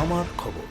আমার খবর।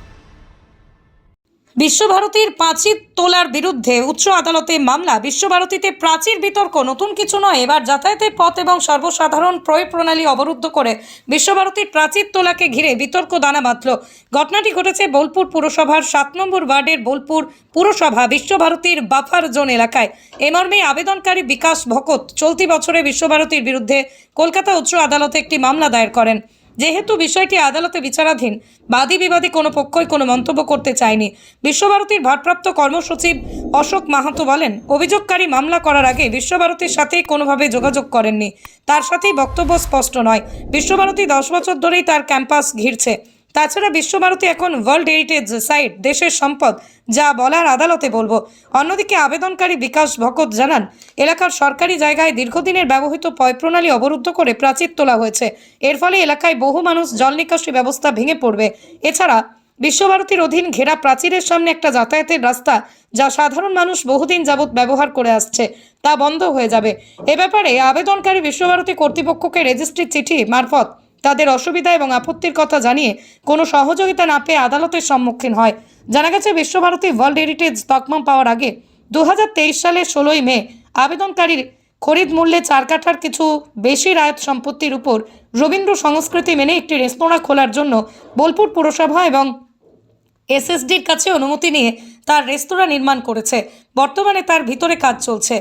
বিশ্বভারতীর প্রাচীর তোলার বিরুদ্ধে উচ্চ আদালতে মামলা। বিশ্বভারতীতে প্রাচীর বিতর্ক, নতুন কিছু নয়। এবার যাতায়াতের পথ এবং সর্বসাধারণ প্রয়োগ প্রণালী অবরুদ্ধ করে বিশ্বভারতীর প্রাচীর তোলাকে ঘিরে বিতর্ক দানা বাঁধল। ঘটনাটি ঘটেছে বোলপুর পুরসভার সাত নম্বর ওয়ার্ডের বোলপুর পুরসভা, বিশ্বভারতীর বাফার জোন এলাকায়। এমর্মে আবেদনকারী বিকাশ ভকত চলতি বছরে বিশ্বভারতীর বিরুদ্ধে কলকাতা উচ্চ আদালতে একটি মামলা দায়ের করেন। যেহেতু বিষয়টি আদালতে বিচারাধীন, বাদী বিবাদী কোনো পক্ষই কোনো মন্তব্য করতে চায়নি। বিশ্বভারতীর ভারপ্রাপ্ত কর্মসচিব অশোক মাহাতো বলেন, অভিযোগকারী মামলা করার আগে বিশ্বভারতীর সাথে কোনোভাবে যোগাযোগ করেননি। তার সাথেই বক্তব্য স্পষ্ট নয়। বিশ্বভারতী দশ বছর ধরেই তার ক্যাম্পাস ঘিরছে। তাছাড়া বিশ্বভারতী এখন ওয়ার্ল্ড হেরিটেজ সাইট দেশের সম্পদ, যা বলার আদালতে বলব। অন্যদিকে আবেদনকারী বিকাশ ভকত জানান, এলাকার সরকারি জায়গায় দীর্ঘদিনের ব্যবহৃত পয় প্রণালী অবরুদ্ধ করে প্রাচীর তোলা হয়েছে। এর ফলে এলাকায় বহু মানুষ জল নিকাশি ব্যবস্থা ভেঙে পড়বে। এছাড়া বিশ্বভারতীর অধীন ঘেরা প্রাচীরের সামনে একটা যাতায়াতের রাস্তা, যা সাধারণ মানুষ বহুদিন যাবৎ ব্যবহার করে আসছে, তা বন্ধ হয়ে যাবে। এ ব্যাপারে আবেদনকারী বিশ্বভারতী কর্তৃপক্ষকে রেজিস্ট্রির চিঠি মারফত তাদের অসুবিধা এবং আপত্তির কথা জানিয়ে কোনো সহযোগিতা না পেয়ে আদালতের সম্মুখীন হয়। জানা গেছে, বিশ্বভারতী ওয়ার্ল্ড হেরিটেজ তকমা পাওয়ার আগে দু হাজার তেইশ সালের ষোলোই মে আবেদনকারীর খরিদ মূল্যে চার কাঠার কিছু বেশি রায়ত সম্পত্তির উপর রবীন্দ্র সংস্কৃতি মেনে একটি রেস্তোরাঁ খোলার জন্য বোলপুর পুরসভা এবং এসএসডির কাছে অনুমতি নিয়ে তার রেস্তোরাঁ নির্মাণ করেছে। বর্তমানে তার ভিতরে কাজ চলছে।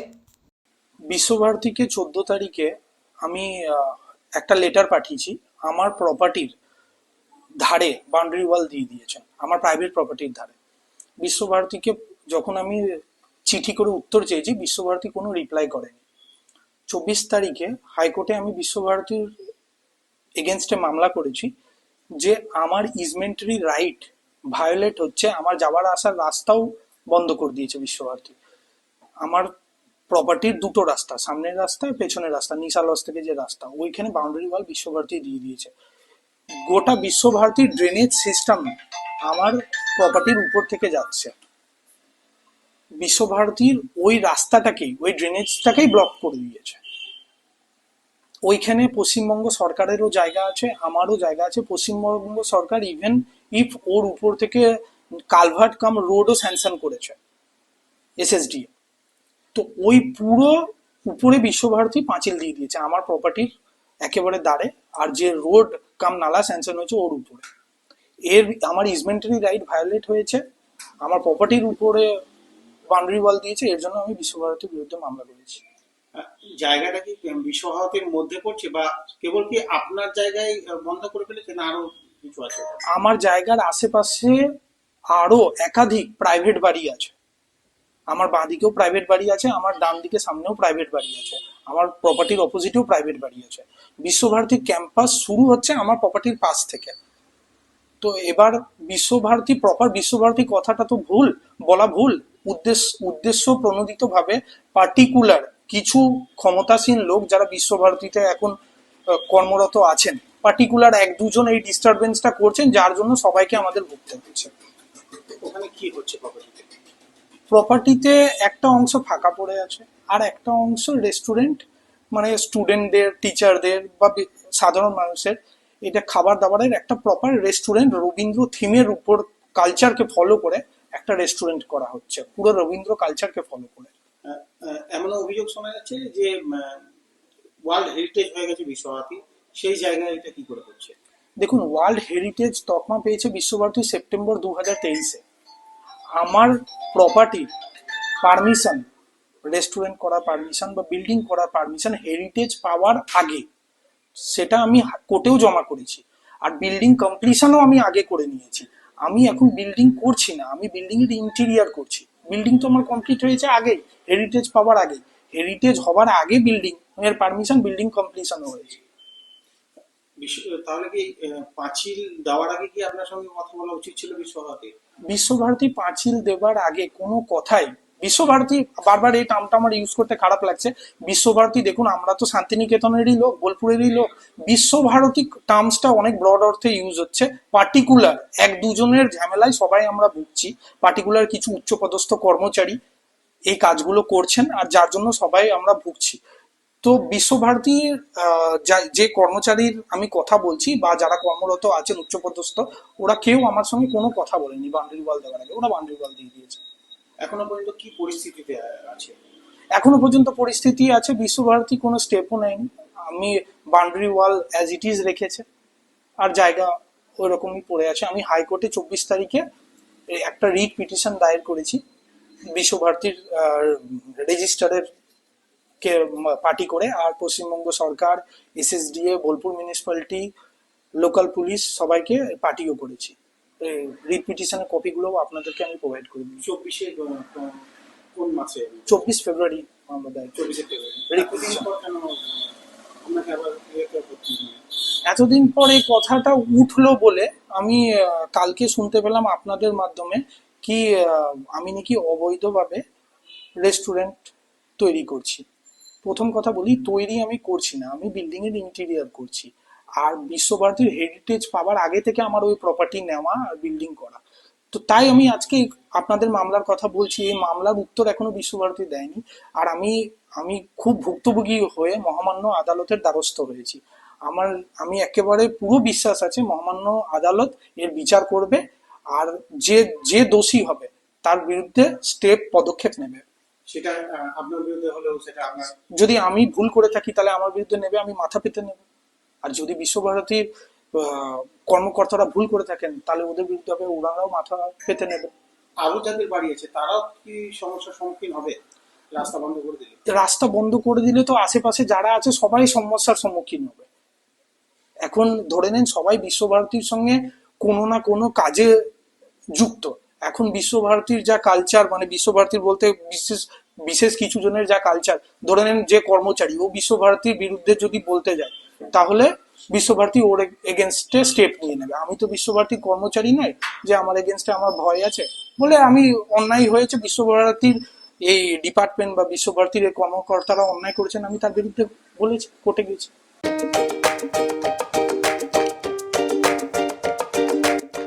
বিশ্বভারতীকে চোদ্দ তারিখে আমি একটা লেটার পাঠিয়েছি। আমার প্রপার্টির ধারে বাউন্ডারি ওয়াল দিয়ে দিয়েছেন, আমার প্রাইভেট প্রপার্টির ধারে। বিশ্বভারতীকে যখন আমি চিঠি করে উত্তর চেয়েছি, বিশ্বভারতী কোনো রিপ্লাই করেনি। চব্বিশ তারিখে হাইকোর্টে আমি বিশ্বভারতীর এগেনস্টে মামলা করেছি যে আমার ইজমেন্টারি রাইট ভায়োলেট হচ্ছে, আমার যাওয়ার আসার রাস্তাও বন্ধ করে দিয়েছে বিশ্বভারতী। আমার প্রপার্টির দুটো রাস্তা, সামনের রাস্তা, পেছনের রাস্তা নিশা লস থেকে যে রাস্তা, ওইখানে বাউন্ডারি ওয়াল বিশ্বভারতী দিয়ে দিয়েছে। গোটা বিশ্বভারতীর ড্রেনেজ সিস্টেম আমার প্রপার্টির উপর থেকে যাচ্ছে। বিশ্বভারতীর ওই রাস্তাটাকেই ওই ড্রেনেজটাকেই ব্লক করে দিয়েছে। ওইখানে পশ্চিমবঙ্গ সরকারেরও জায়গা আছে, আমারও জায়গা আছে। পশ্চিমবঙ্গ সরকার ইভেন ইফ ওর উপর থেকে কালভার্ট কাম রোডও স্যাংশন করেছে এসএসডি তো ওই পুরো উপরে বিশ্বভারতী পাঁচিল দিয়ে দিয়েছে আমার প্রপার্টির একেবারে দাঁড়ে আর যে রোড কাম নালা স্যাংশন হয়েছে ওর উপরে। এর আমার ইজমেন্টারি রাইট ভায়োলেট হয়েছে আমার প্রপার্টির উপরে বাউন্ডারি ওয়াল দিয়েছে এর জন্য আমি বিশ্বভারতীর বিরুদ্ধে মামলা করেছি। জায়গাটা কি বিশ্বভারতীর মধ্যে পড়ছে বা কেবল কি আপনার জায়গায় বন্ধ করে ফেলেছে না আরও কিছু আছে? আমার জায়গার আশেপাশে আরও একাধিক প্রাইভেট বাড়ি আছে। আমার বাঁ দিকেও প্রাইভেট বাড়ি আছে, আমার ডান দিকে সামনেও প্রাইভেট বাড়ি আছে, আমার প্রপার্টির অপোজিটেও প্রাইভেট বাড়ি আছে। বিশ্বভারতী ক্যাম্পাস শুরু হচ্ছে আমার প্রপার্টির পাশ থেকে। তো এবার বিশ্বভারতী প্রপার বিশ্বভারতী কথাটা তো ভুল, বলা ভুল। উদ্দেশ্য উদ্দেশ্য প্রণোদিত ভাবে পার্টিকুলার কিছু ক্ষমতাসীন লোক যারা বিশ্বভারতীতে এখন কর্মরত আছেন পার্টিকুলার এক দুজন এই ডিস্টারবেন্সটা করছেন, যার জন্য সবাইকে আমাদের ভুগতে হচ্ছে। ওখানে কি হচ্ছে প্রপার্টিতে প্রপার্টিতে একটা অংশ ফাঁকা পড়ে আছে আর একটা অংশ রেস্টুরেন্ট মানে স্টুডেন্টদের টিচারদের বা সাধারণ মানুষের এটা খাবার দাবারের একটা প্রপার রেস্টুরেন্ট রবীন্দ্র থিমের উপর কালচারকে ফলো করে একটা রেস্টুরেন্ট করা হচ্ছে। পুরো রবীন্দ্র কালচারকে ফলো করে। এমন অভিযোগ শোনা যাচ্ছে যে ওয়ার্ল্ড হেরিটেজ হয়ে গেছে বিশ্বভারতী। সেই জায়গায় এটা কি করে হচ্ছে? দেখুন ওয়ার্ল্ড হেরিটেজ তকমা পেয়েছে বিশ্বভারতী সেপ্টেম্বর দু হাজার তেইশে। আমার প্রপার্টি পারমিশন রেস্টুরেন্ট করার পারমিশন বা বিল্ডিং করার পারমিশন হেরিটেজ পাওয়ার আগে, সেটা আমি কোর্টেও জমা করেছি। আর বিল্ডিং কমপ্লিশনও আমি আগে করে নিয়েছি। আমি এখন বিল্ডিং করছি না, আমি বিল্ডিং এর ইন্টেরিয়ার করছি। বিল্ডিং তো আমার কমপ্লিট হয়েছে আগে হেরিটেজ পাওয়ার আগে। হেরিটেজ হওয়ার আগে বিল্ডিং এর পারমিশন বিল্ডিং কমপ্লিশন হয়েছে। তাহলে কি পাঁচিল দেওয়ার আগে কি আপনার সঙ্গে কথা বলা উচিত ছিল বিশ্বভারতী বিশ্বভারতী পাঁচিল দেবার আগে কোনো কথাই, বিশ্বভারতী বারবার এই টার্মটা আমার ইউজ করতে খারাপ লাগছে। বিশ্বভারতী দেখুন, আমরা তো শান্তিনিকেতনেরই লোক, বোলপুরেরই লোক। বিশ্বভারতী টার্মসটা অনেক ব্রড অর্থে ইউজ হচ্ছে। পার্টিকুলার এক দুজনের ঝামেলায় সবাই আমরা ভুগছি। পার্টিকুলার কিছু উচ্চপদস্থ কর্মচারী এই কাজগুলো করছেন আর যার জন্য সবাই আমরা ভুগছি। তো বিশ্বভারতীর যে কর্মচারীর আমি কথা বলছি বা যারা কর্মরত আছেন উচ্চপদস্থ ওরা কেউ আমার সঙ্গে কোনো কথা বলেনি বাউন্ডারি ওয়াল দেওয়ার আগে। ওরা বাউন্ডারি ওয়াল দিয়ে দিয়েছে। এখনও পর্যন্ত কি পরিস্থিতিতে আছে? এখনও পর্যন্ত পরিস্থিতি আছে বিশ্বভারতী কোনো স্টেপও নেয়নি। আমি boundary wall as it is রেখেছে আর জায়গা ওই রকমই পড়ে আছে। আমি হাইকোর্টে চব্বিশ তারিখে একটা রিট পিটিশন দায়ের করেছি বিশ্বভারতীর রেজিস্টারের কে পার্টি করে আর পশ্চিমবঙ্গ সরকার SSDA Bolpur municipality local police সবাইকে পার্টিও করেছি। রিট পিটিশনের কপিগুলো আপনাদেরকে আমি প্রোভাইড করে দিই। চব্বিশে কোন মাসে? চব্বিশ ফেব্রুয়ারি আমরা চব্বিশে হলো? এতদিন পর এই কথাটা উঠল বলে আমি কালকে শুনতে পেলাম আপনাদের মাধ্যমে কি আমি নাকি অবৈধভাবে রেস্টুরেন্ট তৈরি করছি। প্রথম কথা বলি, তৈরি আমি করছি না। আমি বিল্ডিং এর ইন্টেরিয়ার করছি। আর বিশ্বভারতীর হেরিটেজ পাওয়ার আগে থেকে আমার ওই প্রপার্টি নেওয়া আর বিল্ডিং করা। তো তাই আমি আজকে আপনাদের মামলার কথা বলছি। এই মামলার উত্তর এখনও বিশ্বভারতী দেয়নি। আর আমি আমি খুব ভুক্তভোগী হয়ে মহামান্য আদালতের দ্বারস্থ হয়েছি। আমার, আমি একেবারে পুরো বিশ্বাস আছে, মহামান্য আদালত এর বিচার করবে। আর যে যে দোষী হবে, তার বিরুদ্ধে স্টেপ পদক্ষেপ নেবে। সেটা আপনার বিরুদ্ধে হলেও সেটা আপনার যদি আমি ভুল করে থাকি তাহলে আমার বিরুদ্ধে নেবে আমি মাথা পেতে নেব। আর যদি বিশ্বভারতীর কর্মকর্তারা ভুল করে থাকেন তাহলে ওদের বিরুদ্ধে হবে ওনারাও মাথা পেতে নেবে। আরও যাদের বাড়ি আছে তারাও কি সমস্যার সম্মুখীন হবে? রাস্তা বন্ধ করে দিলে? রাস্তা বন্ধ করে দিলে তো আশেপাশে যারা আছে সবাই সমস্যার সম্মুখীন হবে। এখন ধরে নেন সবাই বিশ্বভারতীর সঙ্গে কোনো না কোনো কাজে যুক্ত। এখন বিশ্বভারতীর যা কালচার মানে বিশ্বভারতীর বলতে বিশেষ বিশেষ কিছু জনের যা কালচার ধরে নেন যে কর্মচারী, ও বিশ্বভারতীর বিরুদ্ধে যদি বলতে যায়, তাহলে বিশ্বভারতী ওর এগেনস্টে স্টেপ নিয়ে নেবে। আমি তো বিশ্বভারতীর কর্মচারী নয় যে আমার এগেনস্টে আমার ভয় আছে। বলে আমি অন্যায় হয়েছে, বিশ্বভারতীর এই ডিপার্টমেন্ট বা বিশ্বভারতীর কর্মকর্তারা অন্যায় করেছেন, আমি তার বিরুদ্ধে বলেছি, কোর্টে গেছি